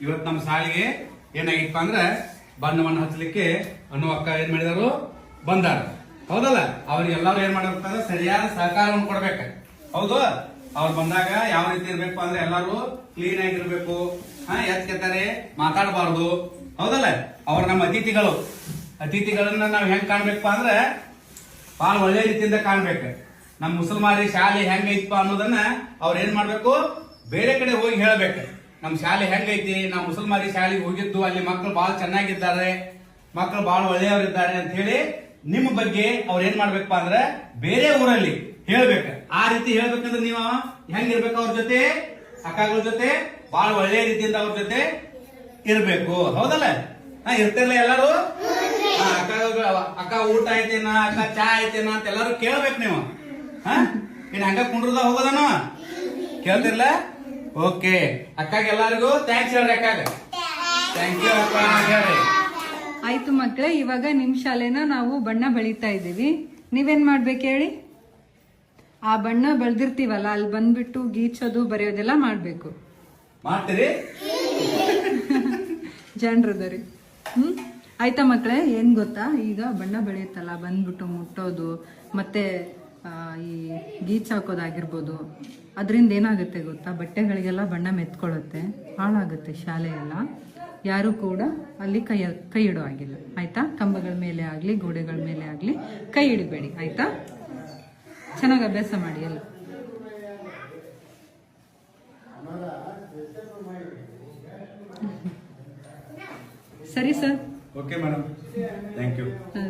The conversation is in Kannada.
ಇವತ್ತು ನಮ್ಮ ಸಾಲಿಗೆ ಏನಾಗಿತ್ತು ಅಂದ್ರೆ ಬಣ್ಣವನ್ನು ಹಚ್ಚಲಿಕ್ಕೆ ಅನ್ನೋ ಅಕ್ಕ ಏನ್ ಮಾಡಿದಾರು? ಬಂದಾರ. ಹೌದಲ್ಲ? ಅವ್ರಿಗೆಲ್ಲಾರು ಏನ್ ಮಾಡ್ಬೇಕಂದ್ರೆ ಸರಿಯಾದ ಸಹಕಾರವನ್ನು ಕೊಡ್ಬೇಕ. ಹೌದು? ಅವ್ರು ಬಂದಾಗ ಯಾವ ರೀತಿ ಇರ್ಬೇಕು ಅಂದ್ರೆ ಎಲ್ಲಾರು ಕ್ಲೀನ್ ಆಗಿರ್ಬೇಕು. ಹಾ, ಎತ್ಕೆತ್ತಾರೆ, ಮಾತಾಡಬಾರ್ದು. ಹೌದಲ್ಲ? ಅವ್ರು ನಮ್ಮ ಅತಿಥಿಗಳು. ಅತಿಥಿಗಳನ್ನ ನಾವ್ ಹೆಂಗ್ ಕಾಣ್ಬೇಕಪ್ಪ ಅಂದ್ರೆ ಬಹಳ ಒಳ್ಳೆ ರೀತಿಯಿಂದ ಕಾಣ್ಬೇಕು. ನಮ್ಮ ಮುಸಲ್ಮಾರಿ ಶಾಲೆ ಹೆಂಗೈತಪ್ಪ ಅನ್ನೋದನ್ನ ಅವ್ರ ಏನ್ ಮಾಡ್ಬೇಕು? ಬೇರೆ ಕಡೆ ಹೋಗಿ ಹೇಳ್ಬೇಕು. ನಮ್ಮ ಶಾಲೆ ಹೆಂಗೈತಿ? ನಾವು ಮುಸಲ್ಮಾರಿ ಶಾಲೆಗೆ ಹೋಗಿದ್ದು, ಅಲ್ಲಿ ಮಕ್ಕಳು ಬಹಳ ಚೆನ್ನಾಗಿದ್ದಾರೆ ಮಕ್ಕಳು ಬಹಳ ಒಳ್ಳೆಯವರಿದ್ದಾರೆ ಅಂತ ಹೇಳಿ ನಿಮ್ಮ ಬಗ್ಗೆ ಅವ್ರ ಏನ್ ಮಾಡ್ಬೇಕಪ್ಪ ಅಂದ್ರೆ ಬೇರೆ ಊರಲ್ಲಿ ಹೇಳ್ಬೇಕು. ಆ ರೀತಿ ಹೇಳ್ಬೇಕಂದ್ರೆ ನೀವು ಹೆಂಗಿರ್ಬೇಕು ಅವ್ರ ಜೊತೆ? ಅಕ್ಕಗಳ ಜೊತೆ? ಬಹಳ ಒಳ್ಳೆಯ ರೀತಿಯಿಂದ ಅವ್ರ ಜೊತೆ ಇರ್ಬೇಕು. ಹೌದಲ್ಲ? ಹಾ, ಇರ್ತಿರ್ಲ ಎಲ್ಲರೂ? ಅಕ್ಕ ಅಕ್ಕ ಊಟ ಐತೇನ ಅಕ್ಕ ಚಾ ಐತೇನ ಅಂತ ಎಲ್ಲರೂ ಕೇಳ್ಬೇಕು ನೀವು. ಹಾ? ಇನ್ ಹಂಗ ಕುಂಡ್ರದ ಹೋಗೋದನ? ಕೇಳ್ತಿರ್ಲ? ಓಕೆ. ಅಕ್ಕಾಗ ಎಲ್ಲರಿಗೂ ಥ್ಯಾಂಕ್ಸ್ ಹೇಳ್ರಿ ಅಕ್ಕಾಗ. ಥ್ಯಾಂಕ್ ಯು ಅಕ್ಕ ಹೇಳ್ರಿ ಆಯ್ತು ಮಕ್ಕಳೇ ಇವಾಗ ನಿಮ್ ಶಾಲೆನ ನಾವು ಬಣ್ಣ ಬೆಳೀತಾ ಇದ್ದೀವಿ. ನೀವೇನ್ ಮಾಡ್ಬೇಕು ಹೇಳಿ? ಆ ಬಣ್ಣ ಬೆಳ್ದಿರ್ತೀವಲ್ಲ ಅಲ್ಲಿ ಬಂದ್ಬಿಟ್ಟು ಗೀಚೋದು ಬರೆಯೋದೆಲ್ಲ ಮಾಡ್ಬೇಕು. ಮಾಡ್ತೀರಿ? ಜನರದರಿ ಹ್ಮ್? ಆಯ್ತಾ ಮಕ್ಕಳೇ ಏನ್ ಗೊತ್ತಾ? ಈಗ ಬಣ್ಣ ಬೆಳೆಯುತ್ತಲ್ಲ ಬಂದ್ಬಿಟ್ಟು ಮುಟ್ಟೋದು ಮತ್ತೆ ಈ ಗೀಚ್ ಹಾಕೋದಾಗಿರ್ಬೋದು. ಅದರಿಂದ ಏನಾಗುತ್ತೆ ಗೊತ್ತಾ? ಬಟ್ಟೆಗಳಿಗೆಲ್ಲ ಬಣ್ಣ ಮೆತ್ಕೊಳ್ಳುತ್ತೆ. ಹಾಳಾಗುತ್ತೆ ಶಾಲೆಯೆಲ್ಲ ಯಾರೂ ಕೂಡ ಅಲ್ಲಿ ಕೈ ಕೈ ಇಡೋ ಆಗಿಲ್ಲ ಆಯ್ತಾ? ಕಂಬಗಳ ಮೇಲೆ ಆಗಲಿ ಗೋಡೆಗಳ ಮೇಲೆ ಆಗಲಿ ಕೈ ಇಡಬೇಡಿ. ಆಯ್ತಾ? ಚೆನ್ನಾಗಿ ಅಭ್ಯಾಸ ಮಾಡಿ ಎಲ್ಲ. ಸರಿ sir. Okay madam thank you ಹಾ,